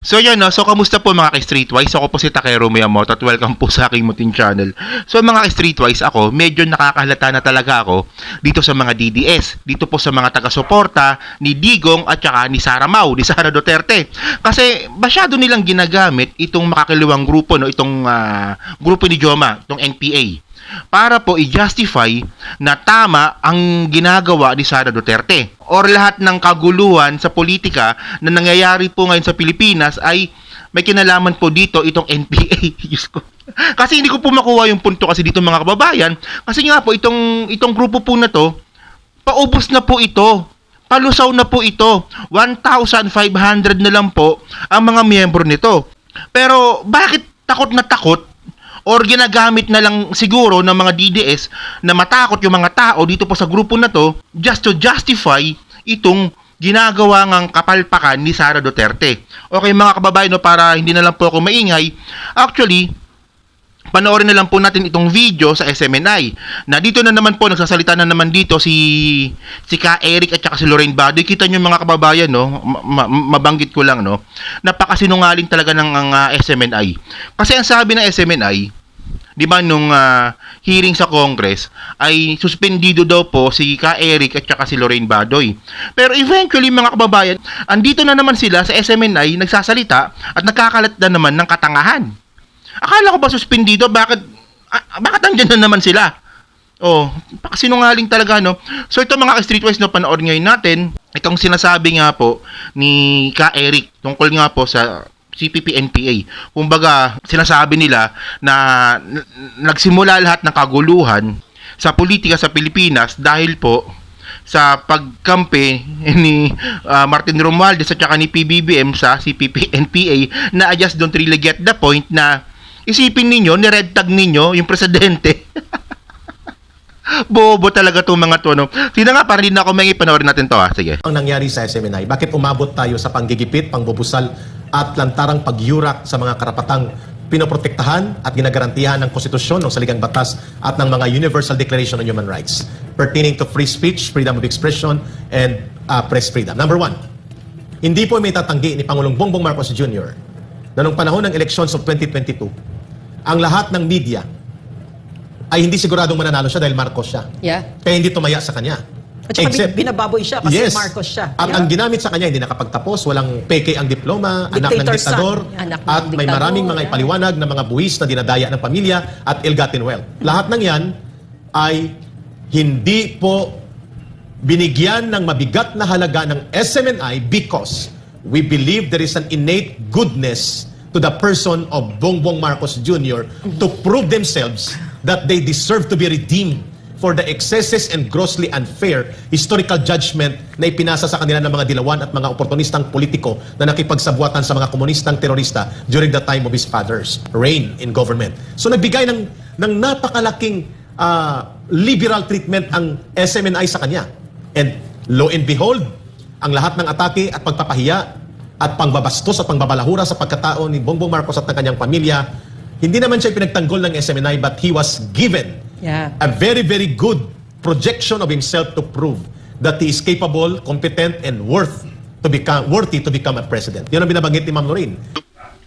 So yan no, so kamusta po mga ka-streetwise? Ako po si Takero Miyamoto at welcome po sa aking Mutin channel. So mga ka-streetwise ako, medyo nakakahalata na talaga ako dito sa mga DDS, dito po sa mga taga-suporta ni Digong at saka ni Sara Mau, ni Sara Duterte. Kasi masyado nilang ginagamit itong makakaliwang grupo, no, itong ah, grupo ni Joma, itong NPA para po i-justify na tama ang ginagawa ni Sara Duterte or lahat ng kaguluhan sa politika na nangyayari po ngayon sa Pilipinas ay may kinalaman po dito itong NPA. Kasi hindi ko po makuha yung punto kasi dito mga kababayan. Kasi nga po itong, itong grupo po na to, paubos na po ito. Palusaw na po ito. 1,500 na lang po ang mga miyembro nito. Pero bakit takot na takot or ginagamit na lang siguro ng mga DDS na matakot yung mga tao dito po sa grupo na to just to justify itong ginagawa ng kapalpakan ni Sara Duterte. Okay mga kababayan, no, para hindi na lang po ako maingay, actually, panoorin na lang po natin itong video sa SMNI. Na dito na naman po, nagsasalita na naman dito si si Ka Eric at saka si Lorraine Badoy. Kita nyo mga kababayan, no? Ma- ma- mabanggit ko lang, no? Napakasinungaling talaga ng ang, ah, SMNI. Kasi ang sabi ng SMNI, di ba nung ah, hearing sa Congress ay suspendido daw po si Ka Eric at saka si Lorraine Badoy. Pero eventually mga kababayan, andito na naman sila sa SMNI nagsasalita at nagkakalat na naman ng katangahan. Akala ko ba suspendido? Bakit ah, bakit andyan na naman sila? Oh, sinungaling talaga no. So ito mga streetwise no panood ngayon natin, itong sinasabi nga po ni Ka Eric tungkol nga po sa CPP NPA. Kumbaga, sinasabi nila na nagsimula lahat ng kaguluhan sa politika sa Pilipinas dahil po sa pagkampi ni ah, Martin Romualdez at saka ni PBBM sa CPP NPA na I just don't really get the point na isipin ninyo, ni-red tag ninyo yung presidente. Bobo talaga tong mga to, no? Sino nga, para na ako may panoorin natin to, ha? Sige. ang nangyari sa SMNI? Bakit umabot tayo sa panggigipit, pangbubusal at lantarang pagyurak sa mga karapatang pinoprotektahan at ginagarantihan ng konstitusyon, ng saligang batas at ng mga Universal Declaration on Human Rights pertaining to free speech, freedom of expression, and uh, press freedom. Number one, hindi po may tatanggi ni Pangulong Bongbong Marcos Jr. na nung panahon ng elections of 2022, ang lahat ng media ay hindi siguradong mananalo siya dahil Marcos siya. Yeah. Kaya hindi tumaya sa kanya. At saka binababoy siya kasi Marcos siya. At Yeah. ang ginamit sa kanya, hindi nakapagtapos, walang peke ang diploma, anak ng Dictator diktador. Anak ng at may diktador, maraming mga yeah. ipaliwanag na mga buwis na dinadaya ng pamilya at ill-gotten wealth. Lahat ng yan ay hindi po binigyan ng mabigat na halaga ng SMNI because we believe there is an innate goodness to the person of Bongbong Marcos Jr. to prove themselves that they deserve to be redeemed for the excesses and grossly unfair historical judgment na ipinasa sa kanila ng mga dilawan at mga oportunistang politiko na nakipagsabuatan sa mga komunistang terorista during the time of his father's reign in government. So nagbigay ng, ng napakalaking ah, liberal treatment ang SMNI sa kanya. And lo and behold, ang lahat ng atake at pagpapahiya at pangbabastos at pangbabalahura sa pagkatao ni Bongbong Marcos at ng kanyang pamilya, hindi naman siya pinagtanggol ng SMNI but he was given Yeah. a very, very good projection of himself to prove that he is capable, competent, and worth to become worthy to become a president. Yan ang binabanggit ni Ma'am Lorraine.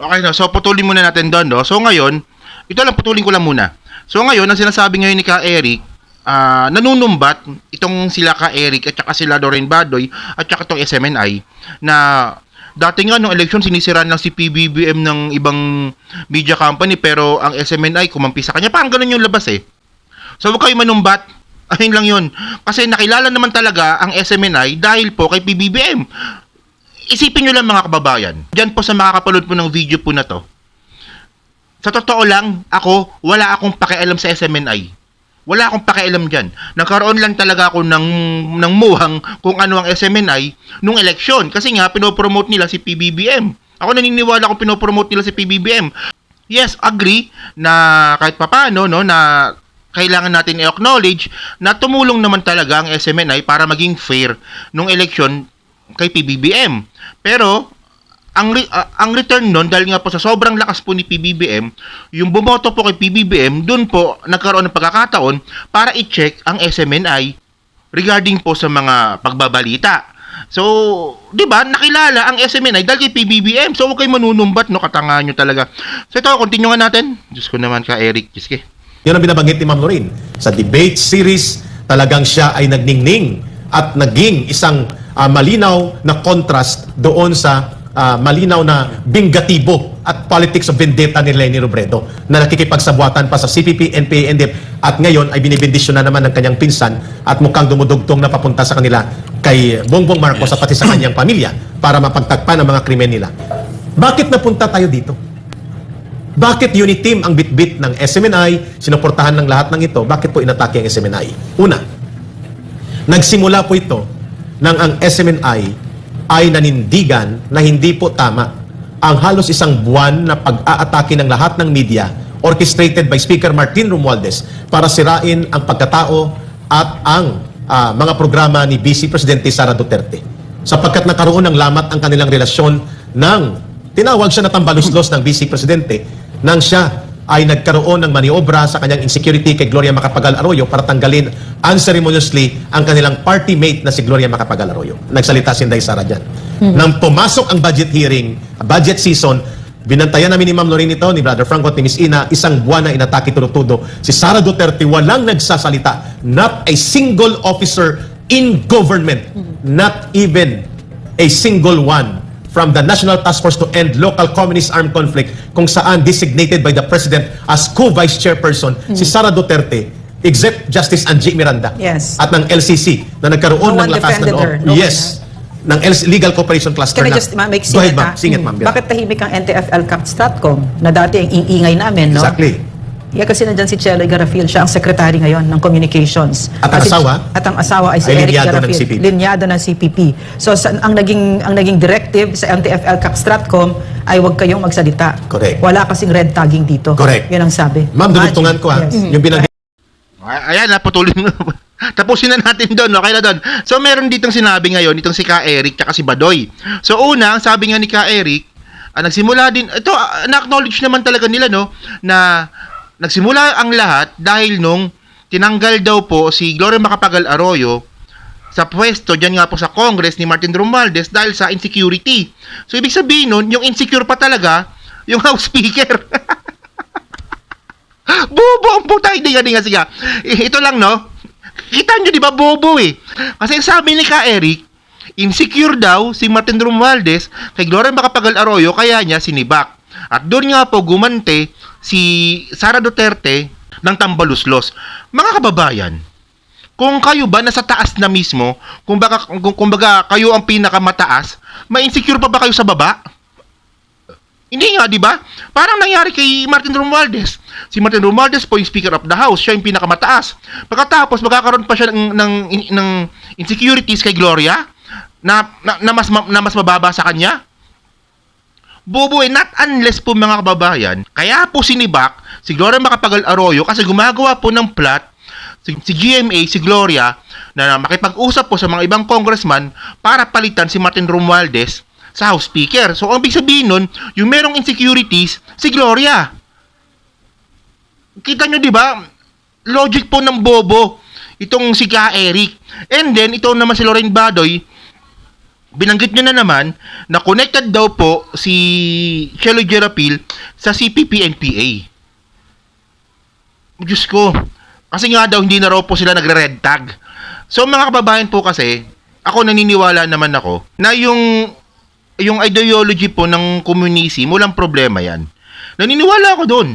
Okay na, so putulin muna natin doon, no? So ngayon, ito lang, putulin ko lang muna. So ngayon, ang sinasabi ngayon ni Ka Eric, ah, nanunumbat itong sila Ka Eric at saka sila Doreen Badoy at saka itong SMNI na dati nga nung election sinisiraan lang si PBBM ng ibang media company pero ang SMNI kumampi sa kanya. Parang ganun yung labas eh. So huwag kayo manumbat. Ayun lang yun. Kasi nakilala naman talaga ang SMNI dahil po kay PBBM. Isipin nyo lang mga kababayan. Diyan po sa makakapanood po ng video po na to. Sa totoo lang, ako, wala akong pakialam sa SMNI. Wala akong pakialam dyan. Nagkaroon lang talaga ako ng, ng muhang kung ano ang SMNI nung eleksyon. Kasi nga, pinopromote nila si PBBM. Ako naniniwala kung pinopromote nila si PBBM. Yes, agree na kahit papano, no, na kailangan natin i-acknowledge na tumulong naman talaga ang SMNI para maging fair nung eleksyon kay PBBM. Pero ang re- ah, ang return nun dahil nga po sa sobrang lakas po ni PBBM, yung bumoto po kay PBBM, doon po nagkaroon ng pagkakataon para i-check ang SMNI regarding po sa mga pagbabalita. So, 'di ba? Nakilala ang SMNI dahil kay PBBM. So, huwag kayo manunumbat, no? Katangahan nyo talaga. So, ito, continue nga natin. Diyos ko naman ka, Eric. Diyos ke. Yun ang binabanggit ni Ma'am Lorraine. Sa debate series, talagang siya ay nagningning at naging isang ah, malinaw na contrast doon sa ah, malinaw na bingatibo at politics of vendetta ni Lenny Robredo na nakikipagsabuatan pa sa CPP, NPA, NDF at ngayon ay binibendisyon na naman ng kanyang pinsan at mukhang dumudugtong na papunta sa kanila kay Bongbong Marcos at pati sa kanyang pamilya para mapagtagpan ang mga krimen nila. Bakit napunta tayo dito? Bakit Uniteam ang bitbit ng SMNI, sinuportahan ng lahat ng ito, bakit po inatake ang SMNI? Una, nagsimula po ito nang ang SMNI ay nanindigan na hindi po tama ang halos isang buwan na pag-aatake ng lahat ng media orchestrated by Speaker Martin Romualdez para sirain ang pagkatao at ang ah, mga programa ni Vice Presidente Sara Duterte. Sapagkat nakaroon ng lamat ang kanilang relasyon ng tinawag siya na tambaluslos ng Vice Presidente nang siya ay nagkaroon ng maniobra sa kanyang insecurity kay Gloria Macapagal Arroyo para tanggalin unceremoniously ang kanilang party mate na si Gloria Macapagal Arroyo. Nagsalita si Inday Sara dyan. Nang pumasok ang budget hearing, budget season, binantayan namin ni Ma'am Lorraine ito, ni Brother Franco at ni Miss Ina, isang buwan na inatake turutudo. Si Sara Duterte walang nagsasalita. Not a single officer in government. Not even a single one from the National Task Force to End Local Communist Armed Conflict kung saan designated by the President as co-vice chairperson si Sara Duterte except Justice Angie Miranda Yes. at ng LCC na nagkaroon No ng lakas na loob. her. No yes. Ng LC Legal Cooperation Cluster Can I just ma- make Go ahead, singit, ma'am. ha? Singit, Mm. ma'am. Bakit tahimik ang NTFL Cap na dati ang iingay namin, no? Exactly. Yeah, kasi nandyan si Chelo Garafil, siya ang secretary ngayon ng communications. At ang si- asawa? At ang asawa ay si Ay Eric linyado ng Garafil, CPP. linyado ng CPP. So sa, ang naging ang naging directive sa MTFL Cap Stratcom ay huwag kayong magsalita. Correct. Wala kasing red tagging dito. Correct. Yun ang sabi. Ma'am, Imagine. dudugtungan ko ha. Yes. Yung binanggit Ay- Ayan, naputulin mo. Tapusin na natin doon, okay na doon. So, meron ditong sinabi ngayon, itong si Ka Eric, tsaka si Badoy. So, una, ang sabi nga ni Ka Eric, ah, nagsimula din, ito, ah, na-acknowledge naman talaga nila, no, na nagsimula ang lahat dahil nung tinanggal daw po si Gloria Macapagal Arroyo sa pwesto dyan nga po sa Congress ni Martin Romualdez dahil sa insecurity. So, ibig sabihin nun, yung insecure pa talaga, yung House Speaker. Bobo ang puta. Hindi nga, nga. Sige. Ito lang, no? Kita nyo, di ba, bobo eh. Kasi sabi ni Ka Eric, insecure daw si Martin Romualdez kay Gloria Macapagal Arroyo, kaya niya sinibak. At doon nga po gumante si Sara Duterte ng tambaluslos. Mga kababayan, kung kayo ba nasa taas na mismo, kung baka, kung, kung baga kayo ang pinakamataas, may insecure pa ba kayo sa baba? Hindi nga, di ba? Parang nangyari kay Martin Romualdez. Si Martin Romualdez po yung Speaker of the House. Siya yung pinakamataas. Pagkatapos, magkakaroon pa siya ng, ng, ng insecurities kay Gloria na, na, na, mas, ma- na mas mababa sa kanya. Bobo eh, not unless po mga kababayan. Kaya po sinibak si Gloria Macapagal Arroyo kasi gumagawa po ng plot si, si GMA, si Gloria, na makipag-usap po sa mga ibang congressman para palitan si Martin Romualdez sa House Speaker. So, ang ibig sabihin nun, yung merong insecurities, si Gloria. Kita nyo, di ba? Logic po ng bobo. Itong si Ka Eric. And then, ito naman si Lorraine Badoy, binanggit nyo na naman na connected daw po si Chelo Gerapil sa CPP-NPA. Diyos ko. Kasi nga daw, hindi na raw po sila nagre-red tag. So, mga kababayan po kasi, ako naniniwala naman ako na yung yung ideology po ng communism, walang problema yan. Naniniwala ako doon.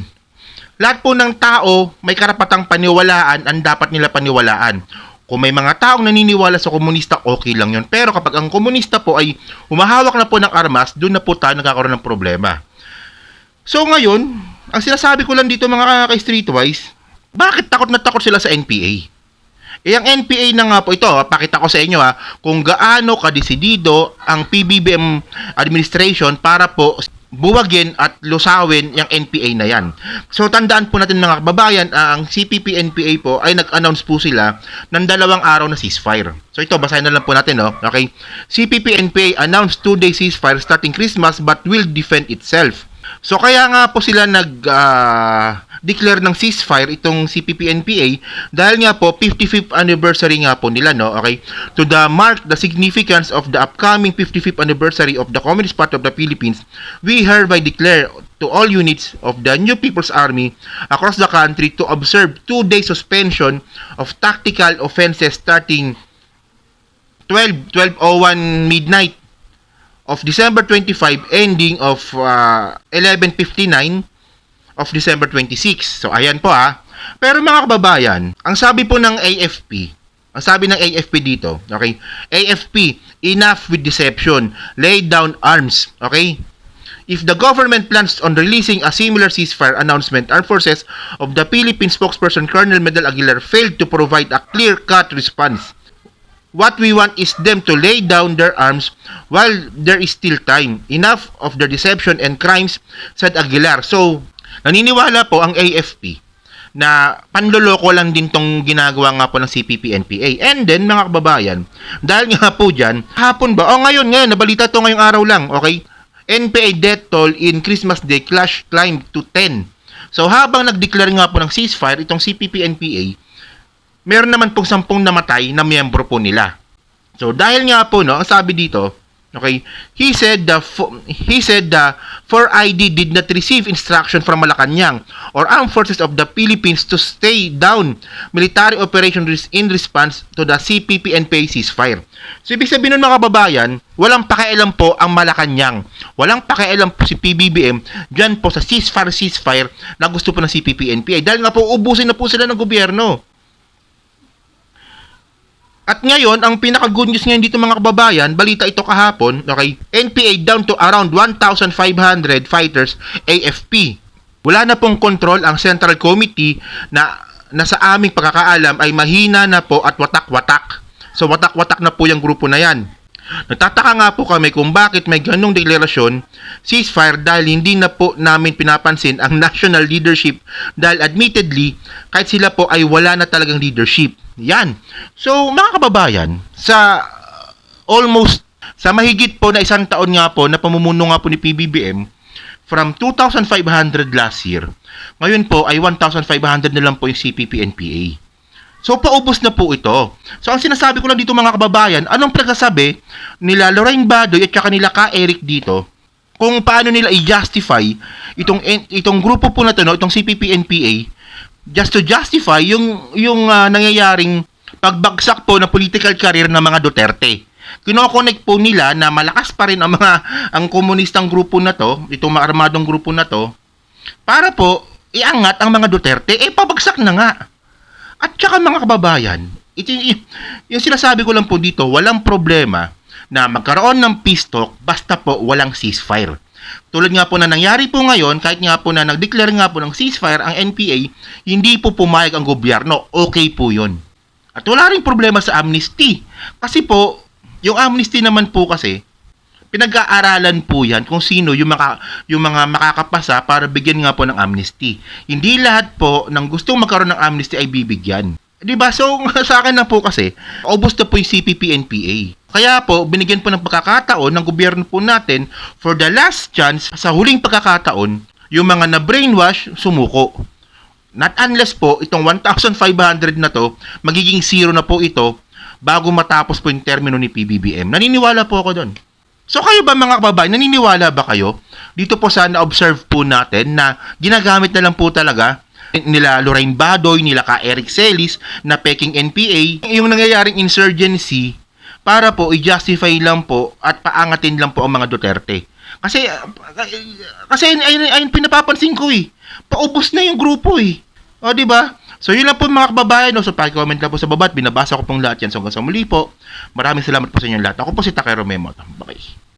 Lahat po ng tao may karapatang paniwalaan ang dapat nila paniwalaan. Kung may mga taong naniniwala sa komunista, okay lang yun. Pero kapag ang komunista po ay humahawak na po ng armas, doon na po tayo nagkakaroon ng problema. So ngayon, ang sinasabi ko lang dito mga ka-streetwise, bakit takot na takot sila sa NPA? Eh, ang NPA na nga po ito, pakita ko sa inyo ha, kung gaano kadesidido ang PBBM administration para po buwagin at lusawin yung NPA na yan. So, tandaan po natin mga kababayan, ang CPP-NPA po ay nag-announce po sila ng dalawang araw na ceasefire. So, ito, basahin na lang po natin, no? Okay? CPP-NPA announced two-day ceasefire starting Christmas but will defend itself. So, kaya nga po sila nag, ah, declare ng ceasefire itong CPP-NPA dahil nga po 55th anniversary nga po nila no? Okay? To the mark the significance of the upcoming 55th anniversary of the Communist Party of the Philippines we hereby declare to all units of the New People's Army across the country to observe two-day suspension of tactical offenses starting 12 12:01 midnight of December 25 ending of uh, 11:59 of December 26. So ayan po ah. Pero mga kababayan, ang sabi po ng AFP, ang sabi ng AFP dito, okay? AFP, enough with deception. Lay down arms, okay? If the government plans on releasing a similar ceasefire announcement, Armed Forces of the Philippines spokesperson Colonel Medal Aguilar failed to provide a clear-cut response. What we want is them to lay down their arms while there is still time. Enough of their deception and crimes, said Aguilar. So, naniniwala po ang AFP na panloloko lang din tong ginagawa nga po ng CPP-NPA. And then, mga kababayan, dahil nga po dyan, hapon ba? O ngayon, ngayon, nabalita to ngayong araw lang, okay? NPA death toll in Christmas Day clash climbed to 10. So, habang nag-declare nga po ng ceasefire, itong CPP-NPA, meron naman pong sampung namatay na miyembro po nila. So dahil nga po no, ang sabi dito, okay, he said the he said the 4ID did not receive instruction from Malacanang or armed forces of the Philippines to stay down military operation in response to the CPP and PA ceasefire. So ibig sabihin nun mga kababayan, walang pakialam po ang Malacanang. Walang pakialam po si PBBM dyan po sa ceasefire ceasefire na gusto po ng CPP NPA. Dahil nga po ubusin na po sila ng gobyerno. At ngayon, ang pinaka-good news ngayon dito mga kababayan, balita ito kahapon, okay, NPA down to around 1,500 fighters AFP. Wala na pong control ang Central Committee na, na sa aming pagkakaalam ay mahina na po at watak-watak. So watak-watak na po yung grupo na yan. Nagtataka nga po kami kung bakit may ganong deklarasyon, ceasefire dahil hindi na po namin pinapansin ang national leadership dahil admittedly, kahit sila po ay wala na talagang leadership. Yan. So, mga kababayan, sa almost, sa mahigit po na isang taon nga po na pamumuno nga po ni PBBM, from 2,500 last year, ngayon po ay 1,500 na lang po yung CPP-NPA. So, paubos na po ito. So, ang sinasabi ko lang dito mga kababayan, anong pagkasabi nila Lorraine Badoy at saka nila Ka Eric dito, kung paano nila i-justify itong, itong grupo po na to, no, itong CPP-NPA, just to justify yung, yung ah, nangyayaring pagbagsak po ng political career ng mga Duterte. Kino-connect po nila na malakas pa rin ang mga ang komunistang grupo na to, itong armadong grupo na to, para po iangat ang mga Duterte, eh pabagsak na nga. At saka mga kababayan, ito, yung sinasabi ko lang po dito, walang problema na magkaroon ng peace talk basta po walang ceasefire. Tulad nga po na nangyari po ngayon, kahit nga po na nag-declare nga po ng ceasefire ang NPA, hindi po pumayag ang gobyerno. Okay po yun. At wala rin problema sa amnesty. Kasi po, yung amnesty naman po kasi, pinag-aaralan po yan kung sino yung, maka, yung mga makakapasa para bigyan nga po ng amnesty. Hindi lahat po ng gustong magkaroon ng amnesty ay bibigyan. 'Di ba? So sa akin na po kasi, ubos na po yung CPP-NPA. Kaya po, binigyan po ng pagkakataon ng gobyerno po natin for the last chance sa huling pagkakataon, yung mga na-brainwash, sumuko. Not unless po, itong 1,500 na to, magiging zero na po ito bago matapos po yung termino ni PBBM. Naniniwala po ako doon. So kayo ba mga kababayan, naniniwala ba kayo? Dito po sa na-observe po natin na ginagamit na lang po talaga nila Lorraine Badoy, nila ka Eric Celis na peking NPA, yung nangyayaring insurgency para po i-justify lang po at paangatin lang po ang mga Duterte. Kasi kasi ayun, ayun pinapapansin ko eh. Paubos na yung grupo eh. O di ba? So yun lang po mga kababayan, no? so paki-comment lang po sa baba at binabasa ko pong lahat yan. So hanggang sa muli po, maraming salamat po sa inyo lahat. Ako po si Takero Memo. Bye.